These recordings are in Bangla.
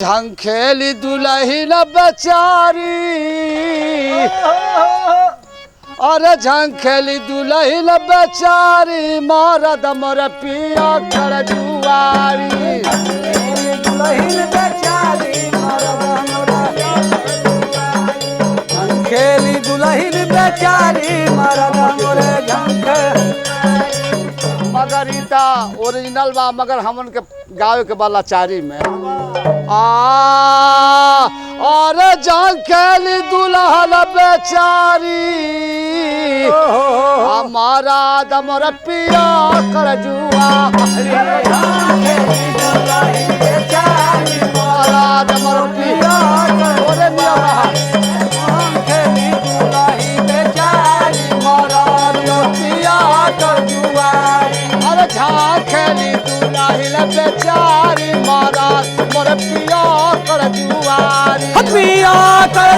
झंखेली दुलहिला बेचारी अरे झंखेली दुलहिला बेचारी पिया झंखेली बेचारी मगर इता ओरिजिनल बा मगर हमन के गावे के बालाचारी में আর জাঙ্কেলি দুলাল বেচারি আমার দমর পিয়া কর জুয়া দমর পিয়া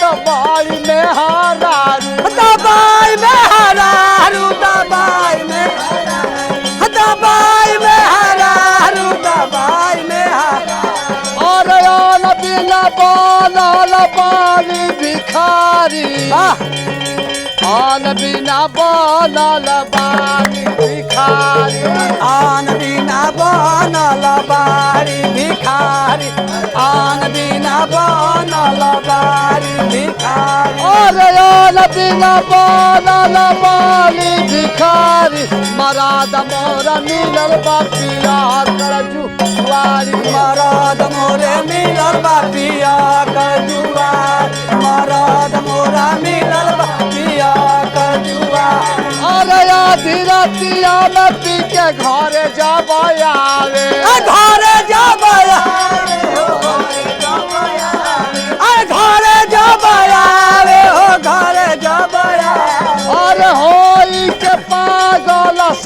दबाई में हरारू दबाई में हरारू दबाई में दबाई में हरारू दबाई में और बिना बनल पानी भिखारी आन बिना बनल बारी भिखारी आन बिना बनल बारी भिखारी आन बिना बनल নামালি ভিখারি মারাদ মোরা মিলল বাপিয়ার করজুয়ারি মারাদ মোরে মিলল বাপিয়ার করজুয়ার মারাদ মোরা মিলল বাপিয়ার করজুয়ার আরে আধি রাতি আনতি কে ঘরে যাবাই আরে ঘরে যা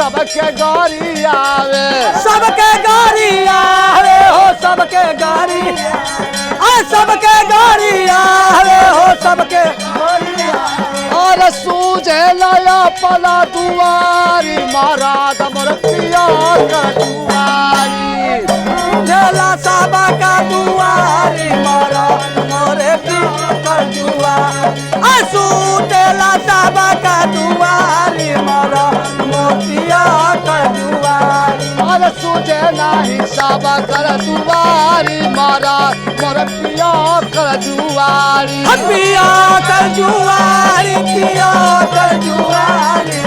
सबके गौरी आवे सबके गौरी आवे हो सबके गौरी आ सबके गौरी आवे हो सबके और सूझे लाया पला दुआरी महाराज मोर पिया कर साबा कर दुआरी मारा मोर पिया कर जुआरी पिया कर जुआरी पिया कर जुआरी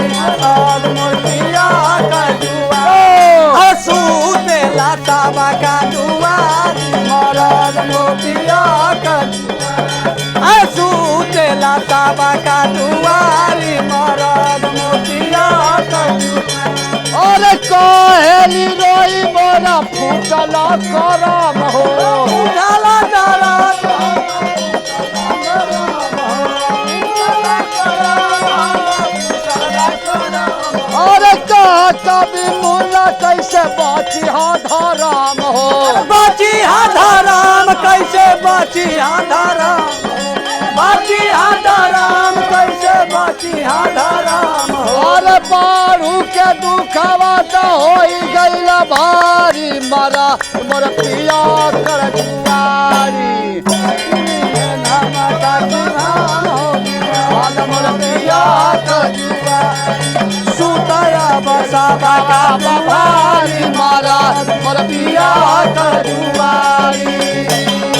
मोर पिया कर जुआरी सूते लाता बाका दुआरी मोरा मोर पिया कर जुआरी सूते लाता बाका दुआरी मोरा अरे कहली रोई मोरा फूटला करा हो फूटला करा अरे कहा कभी मुला कैसे बाची દુખાવાતા હોય ગયેલા ભારી મારા મોર પિયા કરજુવારી સુતયા બસા મારા મોર પિયા કરજુવારી